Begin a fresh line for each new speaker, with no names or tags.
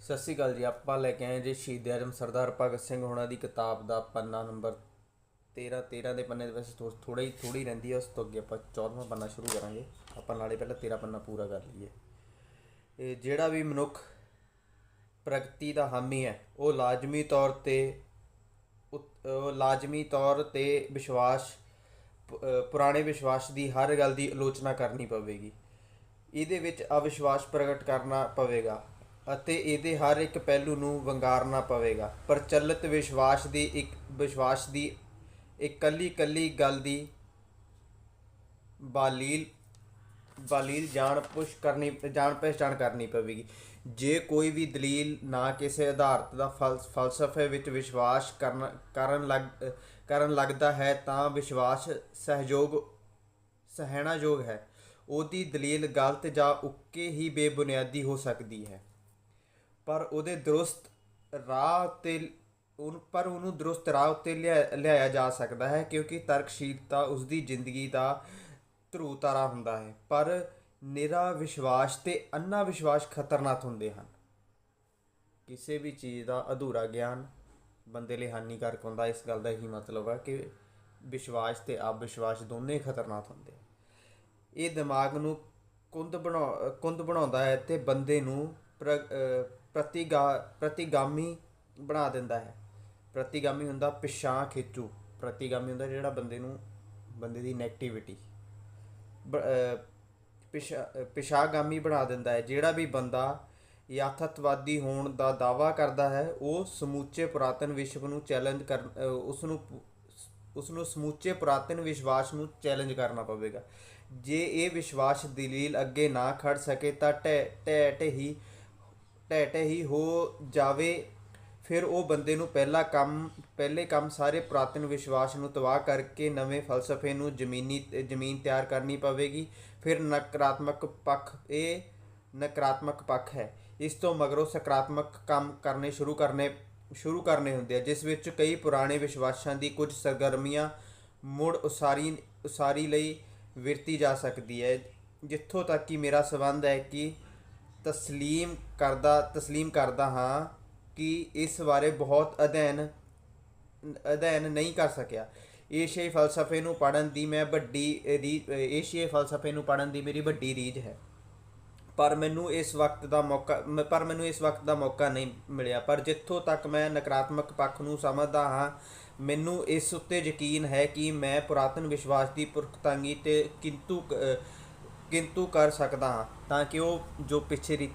ਸਤਿ ਸ਼੍ਰੀ ਅਕਾਲ ਜੀ, ਆਪਾਂ ਲੈ ਕੇ ਆਏ ਜੀ ਸ਼ਹੀਦ ਆਜਮ ਸਰਦਾਰ ਭਗਤ ਸਿੰਘ ਹੋਣਾ ਦੀ ਕਿਤਾਬ ਦਾ ਪੰਨਾ ਨੰਬਰ 13 13 ਦੇ ਪੰਨੇ ਦੇ ਵਿੱਚ ਥੋੜਾ ਹੀ ਥੋੜੀ ਰਹਿੰਦੀ ਹੈ ਉਸ ਤੋਂ ਅੱਗੇ ਆਪਾਂ 14ਵਾਂ ਪੰਨਾ ਸ਼ੁਰੂ ਕਰਾਂਗੇ। ਆਪਾਂ ਨਾਲੇ ਪਹਿਲਾਂ 13 ਪੰਨਾ ਪੂਰਾ ਕਰ ਲਈਏ। ਇਹ ਜਿਹੜਾ ਵੀ ਮਨੁੱਖ ਪ੍ਰਗਤੀ ਦਾ ਹਾਮੀ ਹੈ, ਉਹ ਲਾਜ਼ਮੀ ਤੌਰ ਤੇ ਉਤ- ਲਾਜ਼ਮੀ ਤੌਰ ਤੇ ਵਿਸ਼ਵਾਸ ਪੁਰਾਣੇ ਵਿਸ਼ਵਾਸ ਦੀ ਹਰ ਗੱਲ ਦੀ ਆਲੋਚਨਾ ਕਰਨੀ ਪਵੇਗੀ। ਇਹਦੇ ਵਿੱਚ ਅਵਿਸ਼ਵਾਸ ਪ੍ਰਗਟ ਕਰਨਾ ਪਵੇਗਾ। ਅਤੇ ਇਹਦੇ ਹਰ ਇੱਕ ਪਹਿਲੂ ਨੂੰ ਵੰਗਾਰਨਾ ਪਵੇਗਾ। ਪ੍ਰਚਲਿਤ ਵਿਸ਼ਵਾਸ ਦੀ ਇੱਕ, ਵਿਸ਼ਵਾਸ ਦੀ ਇਕੱਲੀ ਇਕੱਲੀ ਗੱਲ ਦੀ ਬਾਲੀਲ ਬਾਲੀਲ ਜਾਣ ਪੁਸ਼ ਕਰਨੀ, ਜਾਣ ਪਹਿਚਾਣ ਕਰਨੀ ਪਵੇਗੀ। ਜੇ ਕੋਈ ਵੀ ਦਲੀਲ ਨਾ ਕਿਸੇ ਆਧਾਰਤ ਦਾ ਫਲਸ, ਫਲਸਫੇ ਵਿੱਚ ਵਿਸ਼ਵਾਸ ਕਰਨ ਕਰਨ ਲੱਗ, ਕਰਨ ਲੱਗਦਾ ਹੈ, ਤਾਂ ਵਿਸ਼ਵਾਸ ਸਹਿਯੋਗ, ਸਹਿਣਾਯੋਗ ਹੈ। ਉਹਦੀ ਦਲੀਲ ਗਲਤ ਜਾਂ ਉੱਕੇ ਹੀ ਬੇਬੁਨਿਆਦੀ ਹੋ ਸਕਦੀ ਹੈ। ਪਰ ਉਹਦੇ ਦਰੁਸਤ ਰਾਹ ਤੇ ਉਹ ਪਰ ਉਹਨੂੰ ਦਰੁਸਤ ਰਾਹ ਉੱਤੇ ਲਿਆ- ਲਿਆਇਆ ਜਾ ਸਕਦਾ ਹੈ ਕਿਉਂਕਿ ਤਰਕਸ਼ੀਲਤਾ ਉਸ ਦੀ ਜ਼ਿੰਦਗੀ ਦਾ ਧਰੂ ਤਾਰਾ ਹੁੰਦਾ ਹੈ। ਪਰ ਨਿਰਾ ਵਿਸ਼ਵਾਸ ਤੇ ਅੰਨਾ ਵਿਸ਼ਵਾਸ ਖਤਰਨਾਕ ਹੁੰਦੇ ਹਨ। ਕਿਸੇ ਵੀ ਚੀਜ਼ ਦਾ ਅਧੂਰਾ ਗਿਆਨ ਬੰਦੇ ਲਈ ਹਾਨੀਕਾਰਕ ਹੁੰਦਾ, ਇਸ ਗੱਲ ਦਾ ਹੀ ਮਤਲਬ ਹੈ ਕਿ ਵਿਸ਼ਵਾਸ ਤੇ ਅਵਿਸ਼ਵਾਸ ਦੋਨੇ ਖਤਰਨਾਕ ਹੁੰਦੇ ਇਹ ਦਿਮਾਗ ਨੂੰ ਕੁੰਦ ਬਣਾ, ਕੁੰਦ ਬਣਾਉਂਦਾ ਹੈ ਤੇ ਬੰਦੇ ਨੂੰ ਪ੍ਰ- ਪ੍ਰਤੀਗਾ, ਪ੍ਰਤੀਗਾਮੀ ਬਣਾ ਦਿੰਦਾ ਹੈ। ਪ੍ਰਤੀਗਾਮੀ ਹੁੰਦਾ ਪਿਛਾਂ ਖਿੱਚੂ। ਪ੍ਰਤੀਗਾਮੀ ਹੁੰਦਾ ਜਿਹੜਾ ਬੰਦੇ ਨੂੰ, ਬੰਦੇ ਦੀ 네ਗੇਟਿਵਿਟੀ ਪਿਛਾ ਪਿਛਾਗਾਮੀ ਬਣਾ ਦਿੰਦਾ ਹੈ। ਜਿਹੜਾ ਵੀ ਬੰਦਾ ਯਥਾਰਥਵਾਦੀ ਹੋਣ ਦਾ ਦਾਵਾ ਕਰਦਾ ਹੈ, ਉਹ ਸਮੁੱਚੇ ਪੁਰਾਤਨ ਵਿਸ਼ਵ ਨੂੰ ਚੈਲੰਜ ਕਰ ਉਸ ਨੂੰ ਉਸ ਨੂੰ ਸਮੁੱਚੇ ਪੁਰਾਤਨ ਵਿਸ਼ਵਾਸ ਨੂੰ ਚੈਲੰਜ ਕਰਨਾ ਪਵੇਗਾ। ਜੇ ਇਹ ਵਿਸ਼ਵਾਸ ਦਲੀਲ ਅੱਗੇ ਨਾ ਖੜ ਸਕੇ ਤਾਂ ਟੈ ਟੈ ਟੈ ਹੀ ਟੈ ਟੈ ਹੀ ਹੋ ਜਾਵੇ, ਫਿਰ ਉਹ ਬੰਦੇ ਨੂੰ ਪਹਿਲਾ ਕੰਮ, ਪਹਿਲੇ ਕੰਮ ਸਾਰੇ ਪੁਰਾਤਨ ਵਿਸ਼ਵਾਸ ਨੂੰ ਤਬਾਹ ਕਰਕੇ ਨਵੇਂ ਫਲਸਫੇ ਨੂੰ ਜ਼ਮੀਨੀ, ਜ਼ਮੀਨ ਤਿਆਰ ਕਰਨੀ ਪਵੇਗੀ। ਫਿਰ ਨਕਾਰਾਤਮਕ ਪੱਖ, ਇਹ ਨਕਾਰਾਤਮਕ ਪੱਖ ਹੈ। ਇਸ ਤੋਂ ਮਗਰੋਂ ਸਕਾਰਾਤਮਕ ਕੰਮ ਕਰਨੇ ਸ਼ੁਰੂ ਕਰਨੇ ਸ਼ੁਰੂ ਕਰਨੇ ਹੁੰਦੇ ਆ, ਜਿਸ ਵਿੱਚ ਕਈ ਪੁਰਾਣੇ ਵਿਸ਼ਵਾਸਾਂ ਦੀ ਕੁਝ ਸਰਗਰਮੀਆਂ ਮੁੜ ਉਸਾਰੀ ਉਸਾਰੀ ਲਈ ਵਿਰਤੀ ਜਾ ਸਕਦੀ ਹੈ। ਜਿੱਥੋਂ ਤੱਕ ਕਿ ਮੇਰਾ ਸਬੰਧ ਹੈ ਕਿ ਤਸਲੀਮ ਕਰਦਾ ਤਸਲੀਮ ਕਰਦਾ ਹਾਂ ਕਿ ਇਸ ਬਾਰੇ ਬਹੁਤ ਅਧਿਐਨ ਅਧਿਐਨ ਨਹੀਂ ਕਰ ਸਕਿਆ। ਏਸ਼ੀਆਈ ਫਲਸਫੇ ਨੂੰ ਪੜ੍ਹਨ ਦੀ ਮੈਂ ਵੱਡੀ ਰੀ- ਏਸ਼ੀਆਈ ਫਲਸਫੇ ਨੂੰ ਪੜ੍ਹਨ ਦੀ ਮੇਰੀ ਵੱਡੀ ਰੀਝ ਹੈ। ਪਰ ਮੈਨੂੰ ਇਸ ਵਕਤ ਦਾ ਮੌਕਾ ਮ- ਪਰ ਮੈਨੂੰ ਇਸ ਵਕਤ ਦਾ ਮੌਕਾ ਨਹੀਂ ਮਿਲਿਆ। ਪਰ ਜਿੱਥੋਂ ਤੱਕ ਮੈਂ ਨਕਾਰਾਤਮਕ ਪੱਖ ਨੂੰ ਸਮਝਦਾ ਹਾਂ, ਮੈਨੂੰ ਇਸ ਉੱਤੇ ਯਕੀਨ ਹੈ ਕਿ ਮੈਂ ਪੁਰਾਤਨ ਵਿਸ਼ਵਾਸ ਦੀ ਪੁਰਖਤਾਂਗੀ ਤੇ ਕਿੰਤੂ ਕਿੰਤੂ ਕਰ ਸਕਦਾ ਹਾਂ ਤਾਂ ਕਿ ਉਹ ਜੋ ਪਿੱਛੇ ਰੀਤੀ